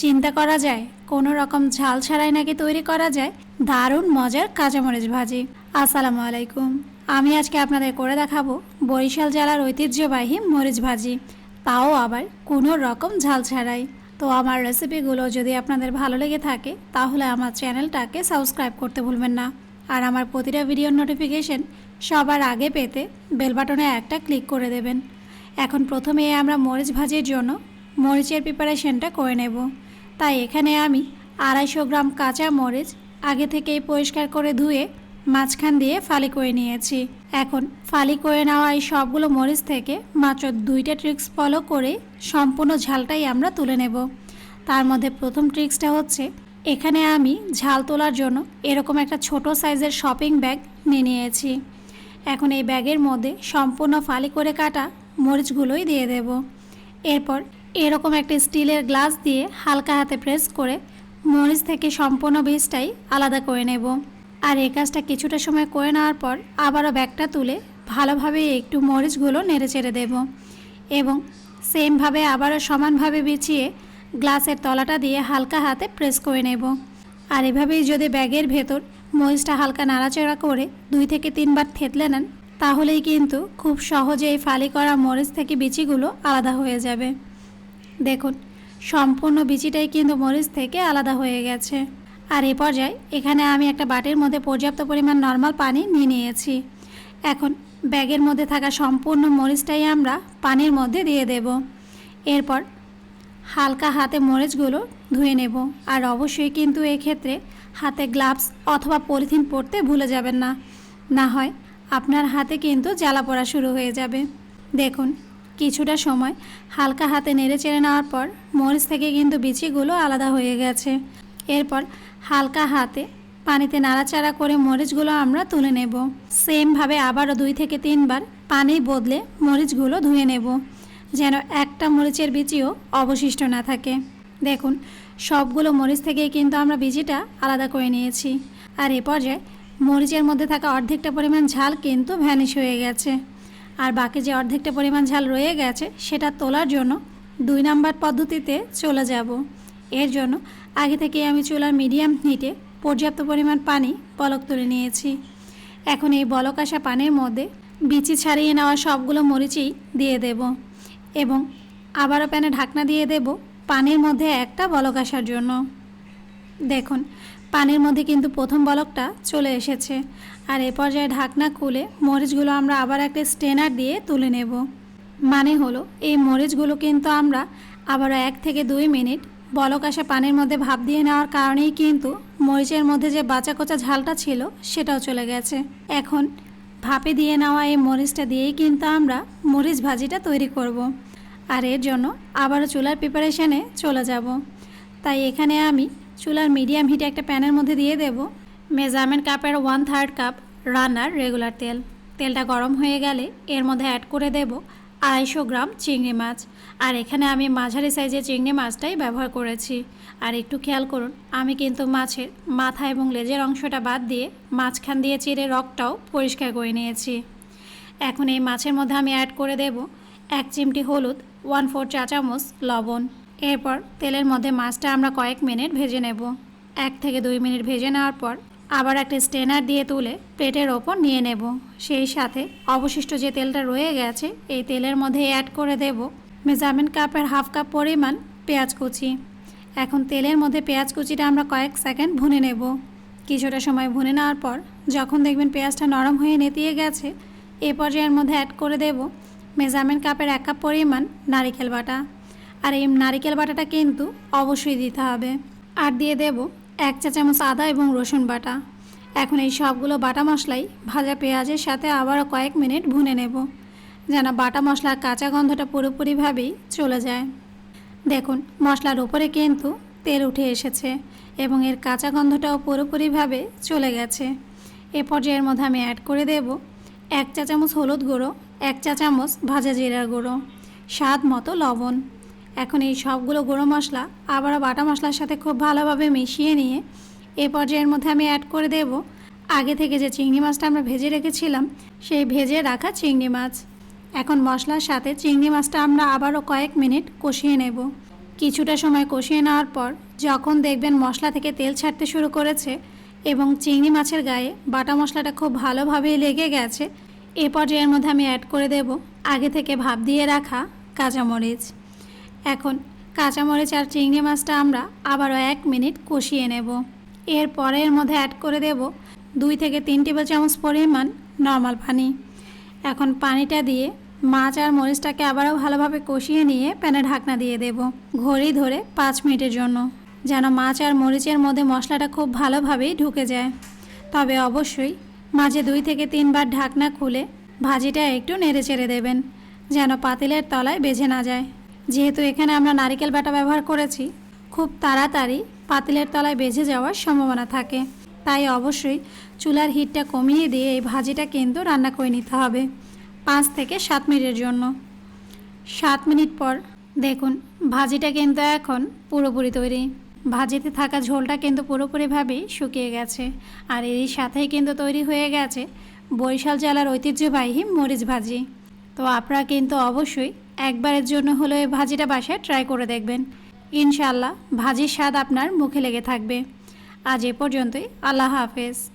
চিন্তা করা যায়, কোনো রকম ঝাল ছাড়াই নাকি তৈরি করা যায়, দারুণ মজার কাঁচামরিচ ভাজি। আসসালামু আলাইকুম। আমি আজকে আপনাদের করে দেখাবো বরিশাল জেলার ঐতিহ্যবাহী মরিচ ভাজি। তাও আবার কোনো রকম ঝাল ছাড়াই। তো আমার রেসিপিগুলো যদি আপনাদের ভালো লেগে থাকে, তাহলে আমার চ্যানেলটাকে সাবস্ক্রাইব করতে ভুলবেন না। আর আমার প্রতিটা ভিডিওর নোটিফিকেশন সবার আগে পেতে বেল বাটনে একটা ক্লিক করে দেবেন। এখন প্রথমে আমরা মরিচ ভাজির জন্য মরিচের প্রিপারেশনটা করে নেব। তাই এখানে আমি আড়াইশো গ্রাম কাঁচা মরিচ আগে থেকেই পরিষ্কার করে ধুয়ে মাঝখান দিয়ে ফালি করে নিয়েছি। এখন ফালি করে নেওয়া এই সবগুলো মরিচ থেকে মাত্র দুইটা ট্রিক্স ফলো করে সম্পূর্ণ ঝালটাই আমরা তুলে নেব। তার মধ্যে প্রথম ট্রিক্সটা হচ্ছে, এখানে আমি ঝাল তোলার জন্য এরকম একটা ছোট সাইজের শপিং ব্যাগ নিয়ে নিয়েছি। এখন এই ব্যাগের মধ্যে সম্পূর্ণ ফালি করে কাটা মরিচগুলোই দিয়ে দেব। এরপর এরকম একটা স্টিলের গ্লাস দিয়ে হালকা হাতে প্রেস করে মরিচ থেকে সম্পূর্ণ বীজটাই আলাদা করে নেব। আর এই কাজটা কিছুটা সময় করে নেওয়ার পর আবারও ব্যাগটা তুলে ভালোভাবে একটু মরিচগুলো নেড়ে চেড়ে দেব এবং সেমভাবে আবারও সমানভাবে বিছিয়ে গ্লাসের তলাটা দিয়ে হালকা হাতে প্রেস করে নেব। আর এভাবেই যদি ব্যাগের ভেতর মরিচটা হালকা নাড়াচাড়া করে দুই থেকে তিনবার থেতলে নেন, তাহলেই কিন্তু খুব সহজে এই ফালি করা মরিচ থেকে বিচিগুলো আলাদা হয়ে যাবে। দেখুন, সম্পূর্ণ বিচিটাই কিন্তু মরিচ থেকে আলাদা হয়ে গেছে। আর এ পর্যায়ে এখানে আমি একটা বাটির মধ্যে পর্যাপ্ত পরিমাণ নর্মাল পানি নিয়ে নিয়েছি। এখন ব্যাগের মধ্যে থাকা সম্পূর্ণ মরিচটাই আমরা পানির মধ্যে দিয়ে দেব। এরপর হালকা হাতে মরিচগুলো ধুয়ে নেব। আর অবশ্যই কিন্তু এক্ষেত্রে হাতে গ্লাভস অথবা পলিথিন পরতে ভুলে যাবেন না। না হয় আপনার হাতে কিন্তু জ্বালা পড়া শুরু হয়ে যাবে। দেখুন কিছুটা সময় হালকা হাতে নেড়ে চেড়ে নেওয়ার পর মরিচ থেকে কিন্তু বিচিগুলো আলাদা হয়ে গেছে। এরপর হালকা হাতে পানিতে নাড়াচাড়া করে মরিচগুলো আমরা তুলে নেব। সেমভাবে আবারও দুই থেকে তিনবার পানি বদলে মরিচগুলো ধুয়ে নেব, যেন একটা মরিচের বিচিও অবশিষ্ট না থাকে। দেখুন, সবগুলো মরিচ থেকেই কিন্তু আমরা বিচিটা আলাদা করে নিয়েছি। আর এ পর্যায়ে মরিচের মধ্যে থাকা অর্ধেকটা পরিমাণ ঝাল কিন্তু ভ্যানিশ হয়ে গেছে। আর বাকি যে অর্ধেকটা পরিমাণ ঝাল রয়ে গেছে, সেটা তোলার জন্য দুই নাম্বার পদ্ধতিতে চলে যাব। এর জন্য আগে থেকে আমি চুলার মিডিয়াম হিটে পর্যাপ্ত পরিমাণ পানি বলক তুলে নিয়েছি। এখন এই বলক আসা পানির মধ্যে বিচি ছাড়িয়ে নেওয়া সবগুলো মরিচই দিয়ে দেব এবং আবারও প্যানে ঢাকনা দিয়ে দেব পানির মধ্যে একটা বলক আসার জন্য। দেখুন, পানির মধ্যে কিন্তু প্রথম বলকটা চলে এসেছে। আর এ পর্যায়ে ঢাকনা খুলে মরিচগুলো আমরা আবার একটা স্টেনার দিয়ে তুলে নেব। মানে হলো, এই মরিচগুলো কিন্তু আমরা আবার এক থেকে দুই মিনিট বলক আসা পানির মধ্যে ভাপ দিয়ে নেওয়ার কারণেই কিন্তু মরিচের মধ্যে যে বাঁচা কোচা ঝালটা ছিল, সেটাও চলে গেছে। এখন ভাপে দিয়ে নেওয়া এই মরিচটা দিয়েই কিন্তু আমরা মরিচ ভাজিটা তৈরি করব। আর এর জন্য আবারও চুলার প্রিপারেশনে চলে যাব। তাই এখানে আমি চুলার মিডিয়াম হিটে একটা প্যানের মধ্যে দিয়ে দেব মেজারমেন্ট কাপের ওয়ান থার্ড কাপ রান্নার রেগুলার তেল। তেলটা গরম হয়ে গেলে এর মধ্যে অ্যাড করে দেব আড়াইশো গ্রাম চিংড়ি মাছ। আর এখানে আমি মাঝারি সাইজের চিংড়ি মাছটাই ব্যবহার করেছি। আর একটু খেয়াল করুন, আমি কিন্তু মাছের মাথা এবং লেজের অংশটা বাদ দিয়ে মাছখান দিয়ে চিড়ে রকটাও পরিষ্কার করে নিয়েছি। এখন এই মাছের মধ্যে আমি অ্যাড করে দেব এক চিমটি হলুদ ওয়ান ফোর চা চামচ লবণ। এরপর তেলের মধ্যে মাছটা আমরা কয়েক মিনিট ভেজে নেব। এক থেকে দুই মিনিট ভেজে নেওয়ার পর আবার একটা স্টেনার দিয়ে তুলে প্লেটের ওপর নিয়ে নেব। সেই সাথে অবশিষ্ট যে তেলটা রয়ে গেছে, এই তেলের মধ্যে অ্যাড করে দেব মেজারমেন্ট কাপের হাফ কাপ পরিমাণ পেঁয়াজ কুচি। এখন তেলের মধ্যে পেঁয়াজ কুচিটা আমরা কয়েক সেকেন্ড ভুনে নেব। কিছুটা সময় ভুনে নেওয়ার পর যখন দেখবেন পেঁয়াজটা নরম হয়ে নেতিয়ে গেছে, এ পর্যায়ের মধ্যে অ্যাড করে দেব মেজারমেন্ট কাপের এক কাপ পরিমাণ নারিকেল বাটা। আর এই নারিকেল বাটাটা কিন্তু অবশ্যই দিতে হবে। আর দিয়ে দেব এক চা চামচ আদা এবং রসুন বাটা। এখন এই সবগুলো বাটা মশলাই, ভাজা পেঁয়াজের সাথে আবারও কয়েক মিনিট ভুনে নেব। যেন বাটা মশলার কাঁচা গন্ধটা পুরোপুরিভাবেই চলে যায়। দেখুন, মশলার ওপরে কিন্তু তেল উঠে এসেছে এবং এর কাঁচা গন্ধটাও পুরোপুরিভাবে চলে গেছে। এ পর্যায়ের মধ্যে আমি অ্যাড করে দেব এক চা চামচ হলুদ গুঁড়ো, এক চা চামচ ভাজা জিরার গুঁড়ো, স্বাদ মতো লবণ। এখন এই সবগুলো গুঁড়ো মশলা, আবারও বাটা মশলার সাথে খুব ভালোভাবে মিশিয়ে নিয়ে এ পর্যায়ের মধ্যে আমি অ্যাড করে দেব। আগে থেকে যে চিংড়ি মাছটা আমরা ভেজে রেখেছিলাম, সেই ভেজে রাখা চিংড়ি মাছ। এখন মশলার সাথে চিংড়ি মাছটা আমরা আবারও কয়েক মিনিট কষিয়ে নেব। কিছুটা সময় কষিয়ে নেওয়ার পর যখন দেখবেন মশলা থেকে তেল ছাড়তে শুরু করেছে এবং চিংড়ি মাছের গায়ে বাটা মশলাটা খুব ভালোভাবে লেগে গেছে, এ পর্যায়ের মধ্যে আমি অ্যাড করে দেব। আগে থেকে ভাপ দিয়ে রাখা কাঁচামরিচ। এখন কাঁচামরিচ আর চিংড়ি মাছটা আমরা আবারও এক মিনিট কষিয়ে নেব। এরপরে এর মধ্যে অ্যাড করে দেব দুই থেকে তিন টেবিল চামচ পরিমাণ নর্মাল পানি। এখন পানিটা দিয়ে মাছ আর মরিচটাকে আবারও ভালোভাবে কষিয়ে নিয়ে প্যানে ঢাকনা দিয়ে দেব ঘড়ি ধরে পাঁচ মিনিটের জন্য, যেন মাছ আর মরিচের মধ্যে মশলাটা খুব ভালোভাবেই ঢুকে যায়। তবে অবশ্যই মাঝে দুই থেকে তিনবার ঢাকনা খুলে ভাজিটা একটু নেড়ে চেড়ে দেবেন, যেন পাতিলের তলায় বেজে না যায়। যেহেতু এখানে আমরা নারিকেল বাটা ব্যবহার করেছি, খুব তাড়াতাড়ি পাতিলের তলায় বেজে যাওয়ার সম্ভাবনা থাকে। তাই অবশ্যই চুলার হিটটা কমিয়ে দিয়ে এই ভাজিটা কিন্তু রান্না করে নিতে হবে, পাঁচ থেকে সাত মিনিটের জন্য। সাত মিনিট পর দেখুন, ভাজিটা কিন্তু এখন পুরোপুরি তৈরি। ভাজিতে থাকা ঝোলটা কিন্তু পুরোপুরিভাবেই শুকিয়ে গেছে আর এরই সাথেই কিন্তু তৈরি হয়ে গেছে বরিশাল জেলার ঐতিহ্যবাহী মরিচ ভাজি। তো আপনারা কিন্তু অবশ্যই একবারের জন্য হলো এই ভাজিটা বাসায় ট্রাই করে দেখবেন। ইনশাল্লাহ ভাজির স্বাদ আপনার মুখে লেগে থাকবে। আজ এ পর্যন্তই, আল্লাহ হাফেজ।